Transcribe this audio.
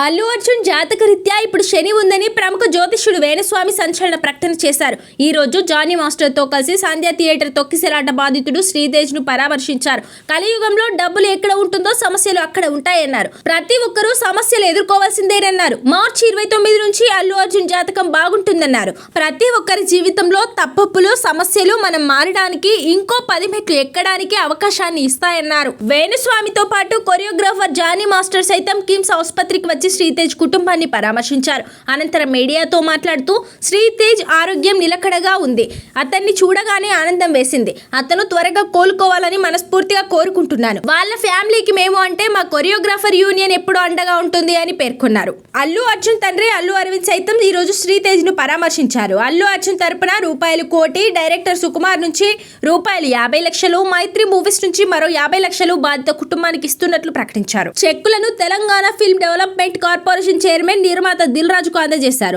అల్లు అర్జున్ జాతకరీత్యా ఇప్పుడు శని ఉందని ప్రముఖ జ్యోతిష్యుడు వేణుస్వామి సంచలన ప్రకటన చేశారు. ఈ రోజు జానీ మాస్టర్తో కలిసి సంధ్య థియేటర్ తొక్కిసలాట బాధితుడు శ్రీదేజ్ను పరామర్శించారు. కలియుగంలో డబ్బులు ఎక్కడ ఉంటుందో సమస్యలు అక్కడ ఉంటాయన్నారు. ప్రతి ఒక్కరూ సమస్యలు ఎదుర్కోవాల్సిందేనన్నారు. మార్చి ఇరవై తొమ్మిది నుంచి అల్లు అర్జున్ జాతకం బాగుంటుందన్నారు. ప్రతి ఒక్కరి జీవితంలో తప్పప్పులు సమస్యలు మనం మారడానికి ఇంకో పది మెట్లు ఎక్కడానికి అవకాశాన్ని ఇస్తాయన్నారు. వేణుస్వామితో పాటు కొరియోగ్రాఫర్ జానీ మాస్టర్ సైతం కిమ్స్ ఆసుపత్రికి వచ్చి శ్రీతేజ్ కుటుంబాన్ని పరామర్శించారు. అనంతరం మీడియాతో మాట్లాడుతూ శ్రీతేజ్ ఆరోగ్యం నిలకడగా ఉంది. అతన్ని చూడగానే ఆనందం వేసింది. అతను త్వరగా కోలుకోవాలని మనస్ఫూర్తిగా కోరుకుంటున్నాను. వాళ్ళ ఫ్యామిలీకి మేము అంటే మా కొరియోగ్రాఫర్ యూనియన్ ఎప్పుడూ అండగా ఉంటుంది అని పేర్కొన్నారు. అల్లు అర్జున్ తండ్రి అల్లు అరవింద్ సైతం ఈ రోజు శ్రీతేజ్ను పరామర్శించారు. అల్లు అర్జున్ తరపున రూపాయలు కోటి డైరెక్టర్ సుకుమార్ నుంచి రూపాయలు యాభై లక్షలు మైత్రి మూవీస్ నుంచి మరో యాభై లక్షలు బాధిత కుటుంబానికి ఇస్తున్నట్లు ప్రకటించారు. చెక్కులను Telangana film development corporation chairman నిర్మాత దిల్ రాజుకు అందజేశారు.